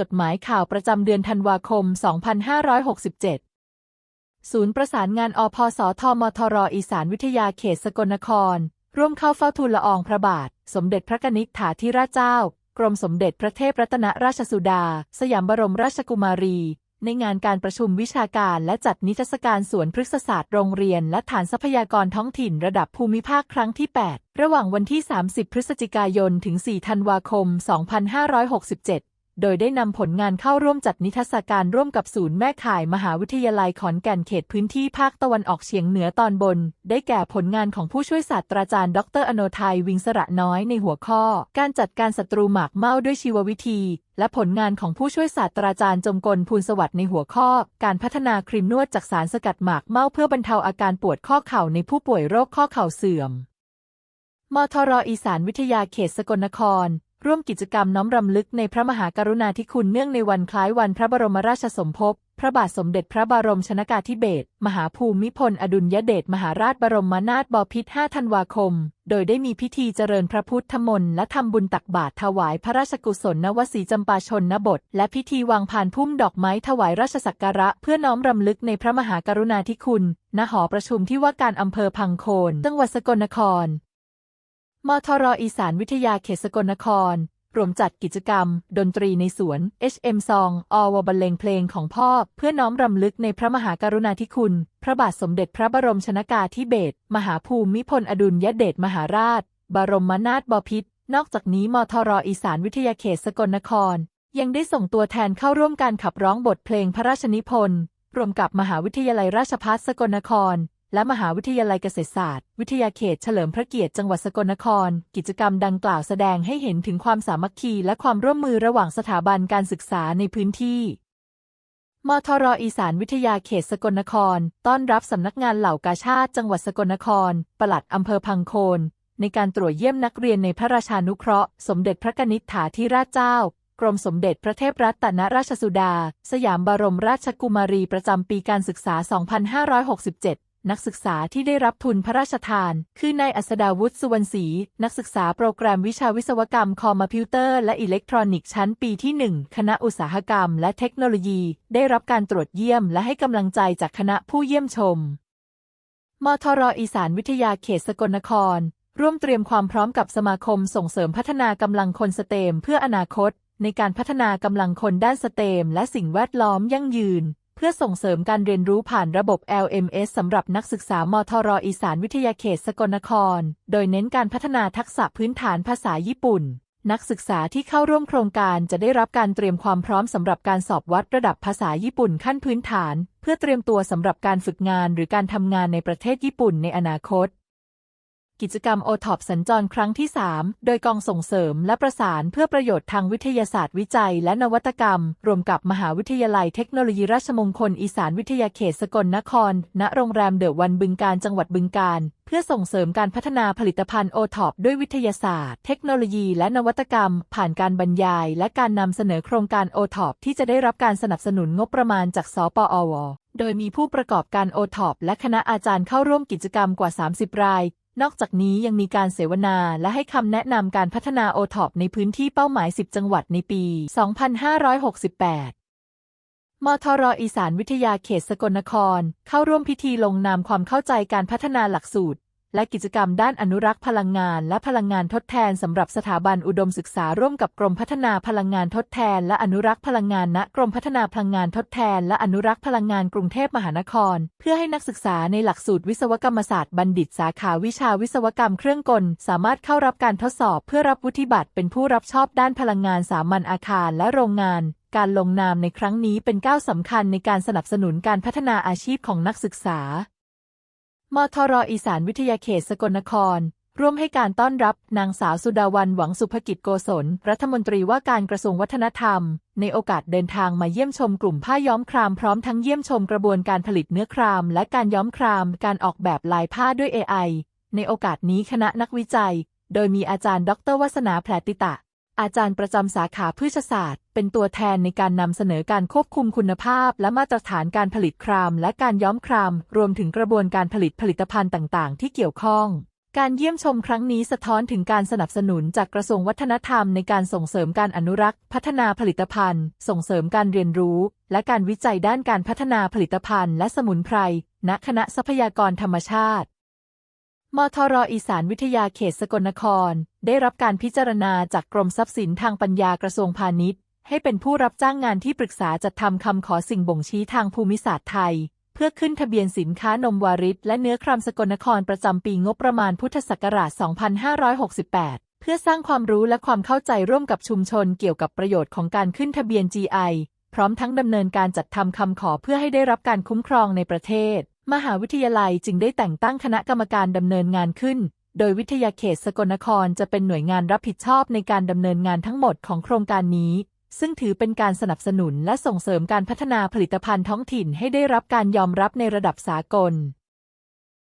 จดหมายข่าวประจำเดือนธันวาคม 2567 ศูนย์ประสานงานอพสทมทรอีสานวิทยาเขตสกลนคร ร่วมเข้าเฝ้าทูลละอองพระบาท สมเด็จพระกนิษฐาธิราชเจ้า กรมสมเด็จพระเทพรัตนราชสุดา สยามบรมราชกุมารี ในงานการประชุมวิชาการและจัดนิทรรศการสวนพฤกษศาสตร์โรงเรียน และฐานทรัพยากรท้องถิ่นระดับภูมิภาคครั้งที่ 8 ระหว่างวันที่ 30 พฤศจิกายน ถึง 4 ธันวาคม 2567 โดยได้นำผลงานเข้าร่วมจัดนิทรรศการร่วมกับศูนย์แม่ข่ายมหาวิทยาลัยขอนแก่นเขตพื้นที่ภาคตะวันออกเฉียงเหนือตอนบน ได้แก่ผลงานของผู้ช่วยศาสตราจารย์ ดรอโนไทยวิงสระน้อยในหัวข้อ การจัดการศัตรูหมากเม่าด้วยชีววิธี และผลงานของผู้ช่วยศาสตราจารย์จมกลภูลสวัสดิ์ในหัวข้อ การพัฒนาครีมนวดจากสารสกัดหมากเม่าเพื่อบรรเทาอาการปวดข้อเข่าในผู้ป่วยโรคข้อเข่าเสื่อมมทรอีสานวิทยาเขตสกลนคร ร่วมกิจกรรมน้อมรำลึกในพระมหากรุณาธิคุณเนื่องในวันคล้ายวันพระบรมราชสมภพ พระบาทสมเด็จพระบรมชนากาธิเบศร มหาภูมิพลอดุลยเดชมหาราชบรมนาถบพิตร 5 ธันวาคม โดยได้มีพิธีเจริญพระพุทธมนต์และทำบุญตักบาตรถวายพระราชกุศลนวสีจำปาชนนบท และพิธีวางพานพุ่มดอกไม้ถวายราชสักการะ เพื่อน้อมรำลึกในพระมหากรุณาธิคุณ ณ หอประชุมที่ว่าการอำเภอพังโคน จังหวัดสกลนคร มทรอีสานวิทยาเขตสกลนคร รวมจัดกิจกรรม ดนตรีในสวน HM ซองอวบรรเลงเพลงของพ่อ เพื่อน้อมรำลึกในพระมหากรุณาธิคุณ พระบาทสมเด็จพระบรมชนากาธิเบศรมหาภูมิพลอดุลยเดชมหาราช บรมนาถบพิตรนอกจากนี้มทรอีสานวิทยาเขตสกลนคร ยังได้ส่งตัวแทนเข้าร่วมการขับร้องบทเพลงพระราชนิพนธ์รวมกับมหาวิทยาลัยราชภัฏสกลนคร และมหาวิทยาลัยเกษตรศาสตร์ วิทยาเขตเฉลิมพระเกียรติจังหวัดสกลนคร กิจกรรมดังกล่าวแสดงให้เห็นถึงความสามัคคีและความร่วมมือระหว่างสถาบันการศึกษาในพื้นที่มทรอีสานวิทยาเขตสกลนคร ต้อนรับสำนักงานเหล่ากาชาติจังหวัดสกลนคร ปลัดอำเภอพังโคน ในการตรวจเยี่ยมนักเรียนในพระราชานุเคราะห์ สมเด็จพระกนิษฐาธิราชเจ้า กรมสมเด็จพระเทพรัตนราชสุดา สยามบรมราชกุมารีประจำปีการศึกษา 2567 นักศึกษาที่ได้รับทุนพระราชทาน คือนายอัสดาวุฒิสุวรรณศรี นักศึกษาโปรแกรมวิชาวิศวกรรมคอมพิวเตอร์และอิเล็กทรอนิกส์ชั้นปีที่ 1 คณะอุตสาหกรรมและเทคโนโลยี ได้รับการตรวจเยี่ยมและให้กำลังใจจากคณะผู้เยี่ยมชม มทรอีสานวิทยาเขตสกลนคร ร่วมเตรียมความพร้อมกับสมาคมส่งเสริมพัฒนากำลังคนสเตมเพื่ออนาคต ในการพัฒนากำลังคนด้านสเตมและสิ่งแวดล้อมยั่งยืน พื่อส่งเสริมการเรียนรู้ผ่านระบบ LMS สำหรับนักศึกษามทรอีสานวิทยาเขตสกลนคร โดยเน้นการพัฒนาทักษะพื้นฐานภาษาญี่ปุ่น นักศึกษาที่เข้าร่วมโครงการจะได้รับการเตรียมความพร้อมสำหรับการสอบวัดระดับภาษาญี่ปุ่นขั้นพื้นฐาน เพื่อเตรียมตัวสำหรับการฝึกงานหรือการทำงานในประเทศญี่ปุ่นในอนาคต กิจกรรมโอท็อปสัญจรครั้งที่ 3 โดยกองส่งเสริมและประสานเพื่อประโยชน์ทางวิทยาศาสตร์วิจัยและนวัตกรรม รวมกับมหาวิทยาลัยเทคโนโลยีราชมงคลอีสานวิทยาเขตสกลนคร ณ โรงแรมเดอะวันบึงการจังหวัดบึงการเพื่อส่งเสริมการพัฒนาผลิตภัณฑ์โอท็อปด้วยวิทยาศาสตร์ เทคโนโลยีและนวัตกรรม ผ่านการบรรยาย และการนำเสนอโครงการโอท็อปที่จะได้รับการสนับสนุนงบประมาณจากสปอวโดยมีผู้ประกอบการโอท็อปและคณะอาจารย์เข้าร่วมกิจกรรมกว่า 30 ราย นอกจากนี้ยังมีการเสวนาและให้คำแนะนำการพัฒนาโอท็อปในพื้นที่เป้าหมาย 10 จังหวัดในปี 2568 มทรอีสานวิทยาเขตสกลนคร เข้าร่วมพิธีลงนามความเข้าใจการพัฒนาหลักสูตร และกิจกรรมด้านอนุรักษ์พลังงาน และพลังงานทดแทนสำหรับสถาบันอุดมศึกษาร่วมกับกรมพัฒนาพลังงานทดแทน และอนุรักษ์พลังงานณกรมพัฒนาพลังงานทดแทน และอนุรักษ์พลังงานกรุงเทพมหานคร เพื่อให้นักศึกษาในหลักสูตรวิศวกรรมศาสตร์บัณฑิตสาขาวิชาวิศวกรรมเครื่องกล สามารถเข้ารับการทดสอบ เพื่อรับวุฒิบัตรเป็นผู้รับชอบด้านพลังงานสามัญอาคารและโรงงานการลงนามในครั้งนี้เป็นก้าวสำคัญในการสนับสนุนการพัฒนาอาชีพของนักศึกษา มทรอีสานวิทยาเขตสกลนคร ร่วมให้การต้อนรับนางสาวสุดาวันหวังสุภกิจโกศล รัฐมนตรีว่าการกระทรวงวัฒนธรรม ในโอกาสเดินทางมาเยี่ยมชมกลุ่มผ้าย้อมครามพร้อมทั้งเยี่ยมชมกระบวนการผลิตเนื้อคราม และการย้อมคราม การออกแบบลายผ้าด้วย AI ในโอกาสนี้คณะนักวิจัย โดยมีอาจารย์ ดรวัฒนาแผลติตะ อาจารย์ประจำสาขาพืชศาสตร์ เป็นตัวแทนในการนำเสนอการควบคุมคุณภาพ และมาตรฐานการผลิตคราม และการย้อมคราม รวมถึงกระบวนการผลิตผลิตภัณฑ์ต่างๆ ที่เกี่ยวข้องการเยี่ยมชมครั้งนี้สะท้อนถึงการสนับสนุนจากกระทรวงวัฒนธรรมในการส่งเสริมการอนุรักษ์ พัฒนาผลิตภัณฑ์ ส่งเสริมการเรียนรู้ และการวิจัยด้านการพัฒนาผลิตภัณฑ์และสมุนไพร ณ คณะทรัพยากรธรรมชาติ มทรอีสานวิทยาเขตสกลนคร ได้รับการพิจารณาจากกรมทรัพย์สินทางปัญญากระทรวงพาณิชย์ ให้เป็นผู้รับจ้างงานที่ปรึกษาจัดทำคำขอสิ่งบ่งชี้ทางภูมิศาสตร์ไทย เพื่อขึ้นทะเบียนสินค้านมวาริศและเนื้อครามสกลนครประจำปีงบประมาณพุทธศักราช 2568 เพื่อสร้างความรู้และความเข้าใจร่วมกับชุมชนเกี่ยวกับประโยชน์ของการขึ้นทะเบียน GI พร้อมทั้งดำเนินการจัดทำคำขอเพื่อให้ได้รับการคุ้มครองในประเทศ มหาวิทยาลัยจึงได้แต่งตั้งคณะกรรมการดำเนินงานขึ้น โดยวิทยาเขตสกลนครจะเป็นหน่วยงานรับผิดชอบในการดำเนินงานทั้งหมดของโครงการนี้ ซึ่งถือเป็นการสนับสนุนและส่งเสริมการพัฒนาผลิตภัณฑ์ท้องถิ่นให้ได้รับการยอมรับในระดับสากล